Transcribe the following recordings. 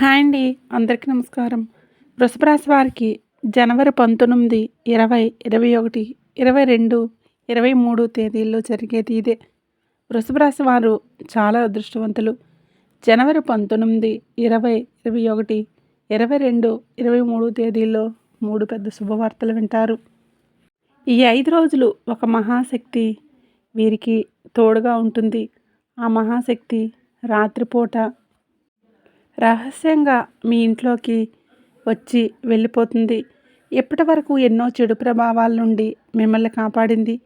Hi అండి. అందరికీ నమస్కారం. వృషభరాశి వారికి జనవరి పంతొమ్మిది ఇరవై ఇరవై ఒకటి ఇరవై రెండు ఇరవై మూడు తేదీల్లో జరిగేది ఇదే. వృషభరాశి వారు చాలా అదృష్టవంతులు. జనవరి పంతొమ్మిది ఇరవై ఇరవై ఒకటి ఇరవై రెండు ఇరవై మూడు తేదీల్లో మూడు పెద్ద శుభవార్తలు వింటారు. ఈ ఐదు రోజులు ఒక మహాశక్తి వీరికి తోడుగా ఉంటుంది. ఆ మహాశక్తి రాత్రిపూట రహస్యంగా మీ ఇంట్లోకి వచ్చి వెళ్ళిపోతుంది. ఇప్పటి వరకు ఎన్నో చెడు ప్రభావాల నుండి మిమ్మల్ని కాపాడింది?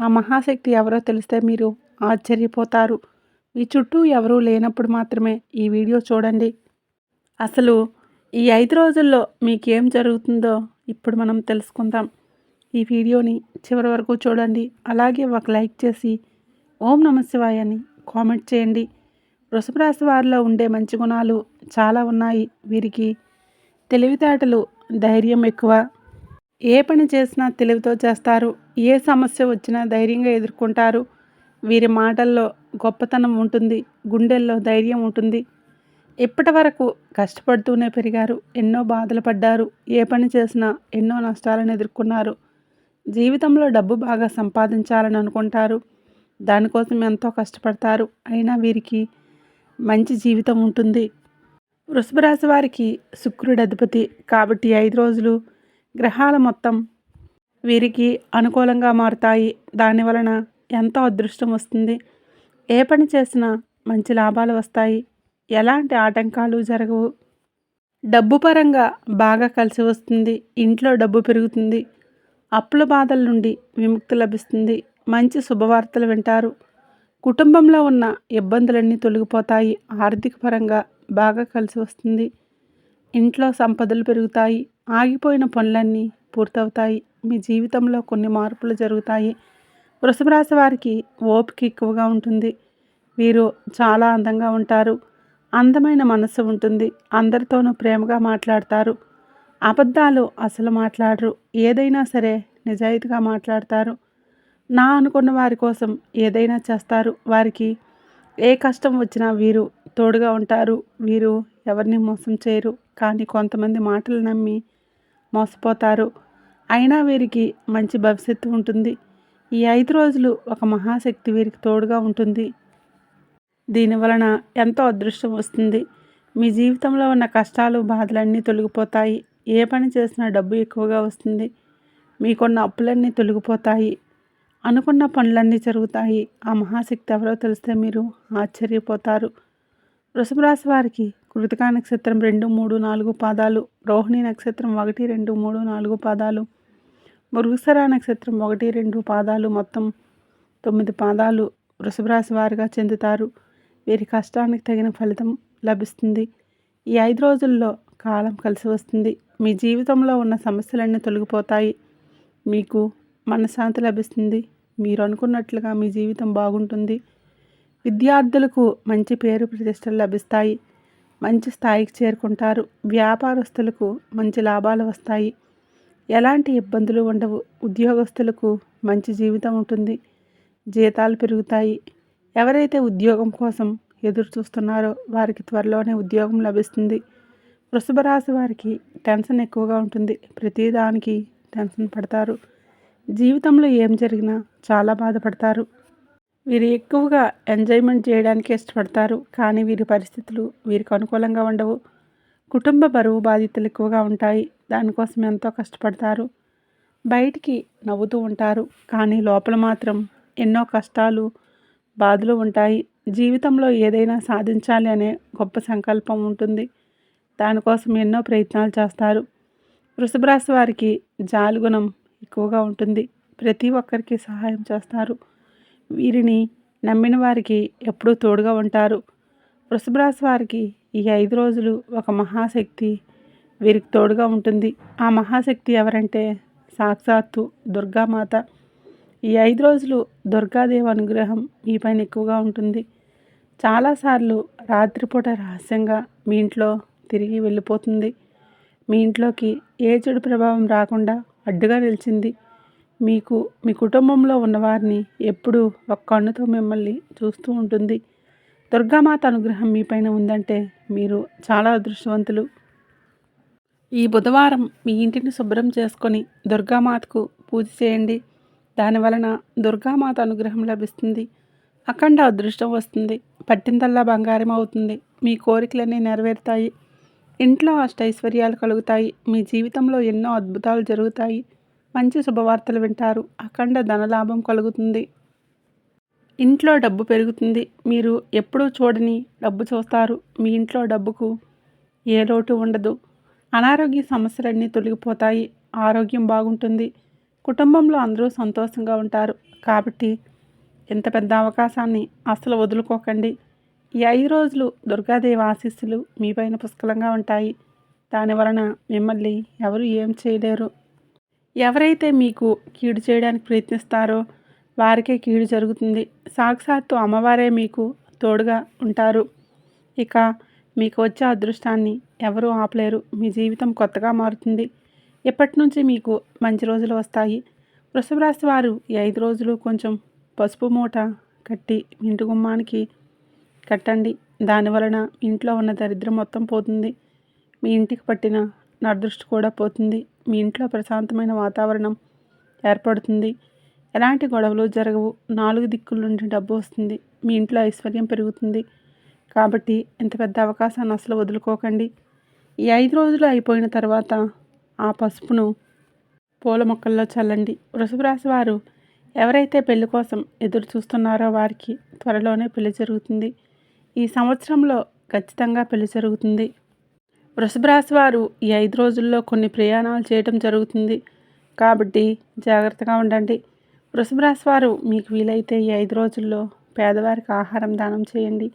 ఆ మహాశక్తి ఎవరో తెలిస్తే మీరు ఆశ్చర్యపోతారు. మీ చుట్టూ ఎవరూ లేనప్పుడు మాత్రమే ఈ వీడియో చూడండి. అసలు ఈ ఐదు రోజుల్లో మీకేం జరుగుతుందో ఇప్పుడు మనం తెలుసుకుందాం. ఈ వీడియోని చివరి వరకు చూడండి. అలాగే ఒక లైక్ చేసి ఓం నమ అని కామెంట్ చేయండి. వృషభ రాశి వారిలో ఉండే మంచి గుణాలు చాలా ఉన్నాయి. వీరికి తెలివితేటలు ధైర్యం ఎక్కువ. ఏ పని చేసినా తెలివితో చేస్తారు. ఏ సమస్య వచ్చినా ధైర్యంగా ఎదుర్కొంటారు. వీరి మాటల్లో గొప్పతనం ఉంటుంది. గుండెల్లో ధైర్యం ఉంటుంది. ఇప్పటి వరకు కష్టపడుతూనే పెరిగారు. ఎన్నో బాధలు పడ్డారు. ఏ పని చేసినా ఎన్నో నష్టాలను ఎదుర్కొన్నారు. జీవితంలో డబ్బు బాగా సంపాదించాలని అనుకుంటారు. దానికోసం ఎంతో కష్టపడతారు. అయినా వీరికి మంచి జీవితం ఉంటుంది. వృషభరాశి వారికి శుక్రుడు అధిపతి కాబట్టి ఐదు రోజులు గ్రహాల మొత్తం వీరికి అనుకూలంగా మారుతాయి. దాని వలన ఎంతో అదృష్టం వస్తుంది. ఏ పని చేసినా మంచి లాభాలు వస్తాయి. ఎలాంటి ఆటంకాలు జరగవు. డబ్బు పరంగా బాగా కలిసి వస్తుంది. ఇంట్లో డబ్బు పెరుగుతుంది. అప్పుల బాధల నుండి విముక్తి లభిస్తుంది. మంచి శుభవార్తలు వింటారు. కుటుంబంలో ఉన్న ఇబ్బందులన్నీ తొలగిపోతాయి. ఆర్థిక పరంగా బాగా కలిసి వస్తుంది. ఇంట్లో సంపదలు పెరుగుతాయి. ఆగిపోయిన పనులన్నీ పూర్తవుతాయి. మీ జీవితంలో కొన్ని మార్పులు జరుగుతాయి. వృషభ రాశి వారికి ఓపిక ఎక్కువగా ఉంటుంది. వీరు చాలా అందంగా ఉంటారు. అందమైన మనసు ఉంటుంది. అందరితోనూ ప్రేమగా మాట్లాడతారు. అబద్ధాలు అసలు మాట్లాడరు. ఏదైనా సరే నిజాయితీగా మాట్లాడతారు. నా అనుకున్న వారి కోసం ఏదైనా చేస్తారు. వారికి ఏ కష్టం వచ్చినా వీరు తోడుగా ఉంటారు. వీరు ఎవరిని మోసం చేయరు. కానీ కొంతమంది మాటలు నమ్మి మోసపోతారు. అయినా వీరికి మంచి భవిష్యత్తు ఉంటుంది. ఈ ఐదు రోజులు ఒక మహాశక్తి వీరికి తోడుగా ఉంటుంది. దీని వలన ఎంతో అదృష్టం వస్తుంది. మీ జీవితంలో ఉన్న కష్టాలు బాధలన్నీ తొలగిపోతాయి. ఏ పని చేసినా డబ్బు ఎక్కువగా వస్తుంది. మీకున్న అప్పులన్నీ తొలగిపోతాయి. అనుకున్న పనులన్నీ జరుగుతాయి. ఆ మహాశక్తి ఎవరో తెలిస్తే మీరు ఆశ్చర్యపోతారు. వృషభరాశి వారికి కృతికా నక్షత్రం రెండు మూడు నాలుగు పాదాలు రోహిణి నక్షత్రం ఒకటి రెండు మూడు నాలుగు పాదాలు మృగసర నక్షత్రం ఒకటి రెండు పాదాలు మొత్తం తొమ్మిది పాదాలు వృషభరాశి వారిగా చెందుతారు. వీరి కష్టానికి తగిన ఫలితం లభిస్తుంది. ఈ ఐదు రోజుల్లో కాలం కలిసి వస్తుంది. మీ జీవితంలో ఉన్న సమస్యలన్నీ తొలగిపోతాయి. మీకు మనశ్శాంతి లభిస్తుంది. మీరు అనుకున్నట్లుగా మీ జీవితం బాగుంటుంది. విద్యార్థులకు మంచి పేరు ప్రతిష్టలు లభిస్తాయి. మంచి స్థాయికి చేరుకుంటారు. వ్యాపారస్తులకు మంచి లాభాలు వస్తాయి. ఎలాంటి ఇబ్బందులు ఉండవు. ఉద్యోగస్తులకు మంచి జీవితం ఉంటుంది. జీతాలు పెరుగుతాయి. ఎవరైతే ఉద్యోగం కోసం ఎదురు చూస్తున్నారో వారికి త్వరలోనే ఉద్యోగం లభిస్తుంది. వృషభ రాశి వారికి టెన్షన్ ఎక్కువగా ఉంటుంది. ప్రతిదానికి టెన్షన్ పడతారు. జీవితంలో ఏం జరిగినా చాలా బాధపడతారు. వీరు ఎక్కువగా ఎంజాయ్మెంట్ చేయడానికి ఇష్టపడతారు. కానీ వీరి పరిస్థితులు వీరికి అనుకూలంగా ఉండవు. కుటుంబ బరువు బాధ్యతలు ఎక్కువగా ఉంటాయి. దానికోసం ఎంతో కష్టపడతారు. బయటికి నవ్వుతూ ఉంటారు. కానీ లోపల మాత్రం ఎన్నో కష్టాలు బాధలు ఉంటాయి. జీవితంలో ఏదైనా సాధించాలి అనే గొప్ప సంకల్పం ఉంటుంది. దానికోసం ఎన్నో ప్రయత్నాలు చేస్తారు. వృషభరాశి వారికి జాలుగుణం ఎక్కువగా ఉంటుంది. ప్రతి ఒక్కరికి సహాయం చేస్తారు. వీరిని నమ్మిన వారికి ఎప్పుడూ తోడుగా ఉంటారు. వృషభరాశి వారికి ఈ ఐదు రోజులు ఒక మహాశక్తి వీరికి తోడుగా ఉంటుంది. ఆ మహాశక్తి ఎవరంటే సాక్షాత్తు దుర్గామాత. ఈ ఐదు రోజులు దుర్గాదేవి అనుగ్రహం మీ పైన ఎక్కువగా ఉంటుంది. చాలాసార్లు రాత్రిపూట రహస్యంగా మీ ఇంట్లో తిరిగి వెళ్ళిపోతుంది. మీ ఇంట్లోకి ఏ చెడు ప్రభావం రాకుండా అడ్డుగా నిలిచింది. మీకు మీ కుటుంబంలో ఉన్నవారిని ఎప్పుడూ ఒక్క కన్నుతో మిమ్మల్ని చూస్తూ ఉంటుంది. దుర్గామాత అనుగ్రహం మీ పైన ఉందంటే మీరు చాలా అదృష్టవంతులు. ఈ బుధవారం మీ ఇంటిని శుభ్రం చేసుకొని దుర్గామాతకు పూజ చేయండి. దాని వలన దుర్గామాత అనుగ్రహం లభిస్తుంది. అఖండ అదృష్టం వస్తుంది. పట్టిందల్లా బంగారం అవుతుంది. మీ కోరికలన్నీ నెరవేరుతాయి. ఇంట్లో అష్టైశ్వర్యాలు కలుగుతాయి. మీ జీవితంలో ఎన్నో అద్భుతాలు జరుగుతాయి. మంచి శుభవార్తలు వింటారు. అఖండ ధనలాభం కలుగుతుంది. ఇంట్లో డబ్బు పెరుగుతుంది. మీరు ఎప్పుడూ చూడని డబ్బు చూస్తారు. మీ ఇంట్లో డబ్బుకు ఏ లోటు ఉండదు. అనారోగ్య సమస్యలన్నీ తొలగిపోతాయి. ఆరోగ్యం బాగుంటుంది. కుటుంబంలో అందరూ సంతోషంగా ఉంటారు. కాబట్టి ఇంత పెద్ద అవకాశాన్ని అసలు వదులుకోకండి. ఈ ఐదు రోజులు దుర్గాదేవి ఆశీస్సులు మీపైన పుష్కలంగా ఉంటాయి. దాని వలన మిమ్మల్ని ఎవరు ఏం చేయలేరు. ఎవరైతే మీకు కీడు చేయడానికి ప్రయత్నిస్తారో వారికే కీడు జరుగుతుంది. సాక్షాత్తు అమ్మవారే మీకు తోడుగా ఉంటారు. ఇక మీకు వచ్చే అదృష్టాన్ని ఎవరూ ఆపలేరు. మీ జీవితం కొత్తగా మారుతుంది. ఇప్పటి నుంచి మీకు మంచి రోజులు వస్తాయి. వృషభ రాశి వారు ఈ ఐదు రోజులు కొంచెం పసుపు మూట కట్టి ఇంటి గుమ్మానికి కట్టండి. దాని వలన ఇంట్లో ఉన్న దరిద్రం మొత్తం పోతుంది. మీ ఇంటికి పట్టిన నడదృష్టి కూడా పోతుంది. మీ ఇంట్లో ప్రశాంతమైన వాతావరణం ఏర్పడుతుంది. ఎలాంటి గొడవలు జరగవు. నాలుగు దిక్కుల నుండి డబ్బు వస్తుంది. మీ ఇంట్లో ఐశ్వర్యం పెరుగుతుంది. కాబట్టి ఇంత పెద్ద అవకాశాన్ని అసలు వదులుకోకండి. ఈ ఐదు రోజులు అయిపోయిన తర్వాత ఆ పసుపును పూల మొక్కల్లో చల్లండి. వృషభరాశి వారు ఎవరైతే పెళ్ళి కోసం ఎదురు చూస్తున్నారో వారికి త్వరలోనే పెళ్ళి జరుగుతుంది. ఈ సంవత్సరంలో ఖచ్చితంగా పెళ్ళి జరుగుతుంది. వృషభరాశి వారు ఈ ఐదు రోజుల్లో కొన్ని ప్రయాణాలు చేయడం జరుగుతుంది. కాబట్టి జాగ్రత్తగా ఉండండి. వృషభరాశి వారు మీకు వీలైతే ఈ ఐదు రోజుల్లో పేదవారికి ఆహారం దానం చేయండి.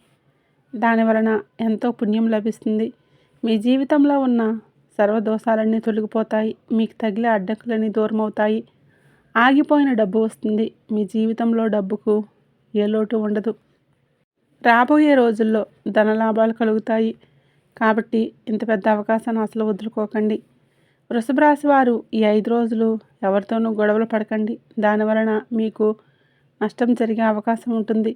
దాని వలన ఎంతో పుణ్యం లభిస్తుంది. మీ జీవితంలో ఉన్న సర్వదోషాలన్నీ తొలగిపోతాయి. మీకు తగిలే అడ్డంకులన్నీ దూరమవుతాయి. ఆగిపోయిన డబ్బు వస్తుంది. మీ జీవితంలో డబ్బుకు ఏ లోటు ఉండదు. రాబోయే రోజుల్లో ధనలాభాలు కలుగుతాయి. కాబట్టి ఇంత పెద్ద అవకాశాన్ని అసలు వదులుకోకండి. వృషభ రాశి వారు ఈ ఐదు రోజులు ఎవరితోనూ గొడవలు పడకండి. దాని వలన మీకు నష్టం జరిగే అవకాశం ఉంటుంది.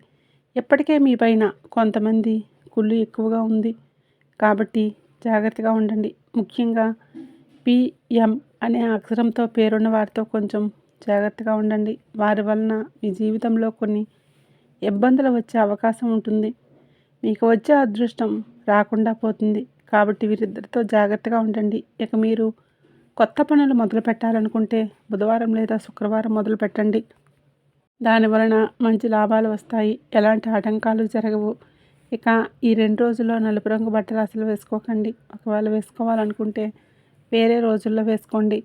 ఇప్పటికే మీ పైన కొంతమంది కుళ్ళు ఎక్కువగా ఉంది. కాబట్టి జాగ్రత్తగా ఉండండి. ముఖ్యంగా పిఎం అనే అక్షరంతో పేరున్న వారితో కొంచెం జాగ్రత్తగా ఉండండి. వారి వలన మీ జీవితంలో కొన్ని ఇబ్బందులు వచ్చే అవకాశం ఉంటుంది. మీకు వచ్చే అదృష్టం రాకుండా పోతుంది. కాబట్టి వీరిద్దరితో జాగ్రత్తగా ఉండండి. ఇక మీరు కొత్త పనులు మొదలు పెట్టాలనుకుంటే బుధవారం లేదా శుక్రవారం మొదలు పెట్టండి. దాని వలన మంచి లాభాలు వస్తాయి. ఎలాంటి ఆటంకాలు జరగవు. ఇక ఈ రెండు రోజుల్లో నలుపు రంగు బట్టలు అసలు వేసుకోకండి. ఒకవేళ వేసుకోవాలనుకుంటే వేరే రోజుల్లో వేసుకోండి.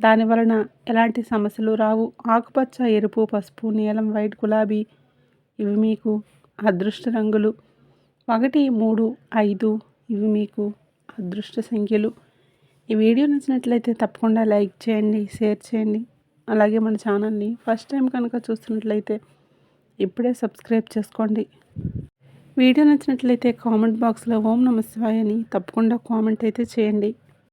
దాని వలన ఎలాంటి సమస్యలు రావు. ఆకుపచ్చ ఎరుపు పసుపు నీలం వైట్ గులాబీ ఇవి మీకు అదృష్ట రంగులు. ఒకటి మూడు ఐదు ఇవి మీకు అదృష్ట సంఖ్యలు. ఈ వీడియో నచ్చినట్లయితే తప్పకుండా లైక్ చేయండి షేర్ చేయండి. అలాగే మన ఛానల్ని ఫస్ట్ టైం కనుక చూస్తున్నట్లయితే ఇప్పుడే సబ్స్క్రైబ్ చేసుకోండి. వీడియో నచ్చినట్లయితే కామెంట్ బాక్స్లో ఓం నమస్వాయని తప్పకుండా కామెంట్ అయితే చేయండి.